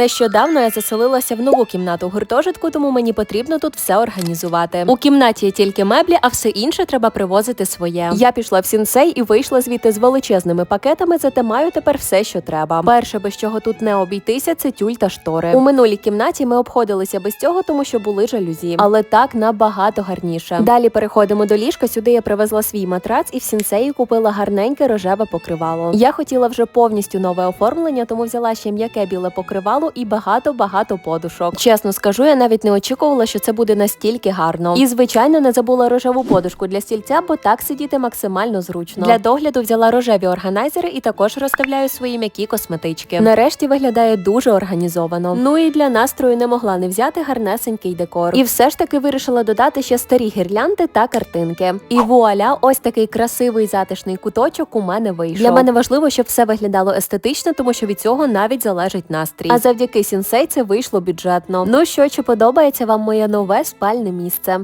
Нещодавно я заселилася в нову кімнату гуртожитку, тому мені потрібно тут все організувати. У кімнаті є тільки меблі, а все інше треба привозити своє. Я пішла в сінсей і вийшла звідти з величезними пакетами, зате маю тепер все, що треба. Перше, без чого тут не обійтися, це тюль та штори. У минулій кімнаті ми обходилися без цього, тому що були жалюзі, але так набагато гарніше. Далі переходимо до ліжка. Сюди я привезла свій матрац і в сінсеї купила гарненьке рожеве покривало. Я хотіла вже повністю нове оформлення, тому взяла ще м'яке біле покривало і багато-багато подушок. Чесно скажу, я навіть не очікувала, що це буде настільки гарно. І звичайно не забула рожеву подушку для стільця, бо так сидіти максимально зручно. Для догляду взяла рожеві органайзери і також розставляю свої м'які косметички. Нарешті виглядає дуже організовано. Ну і для настрою не могла не взяти гарнесенький декор. І все ж таки вирішила додати ще старі гірлянди та картинки. І вуаля, ось такий красивий затишний куточок у мене вийшов. Для мене важливо, щоб все виглядало естетично, тому що від цього навіть залежить настрій. А завдяки сінсей це вийшло бюджетно. Ну що, чи подобається вам моє нове спальне місце?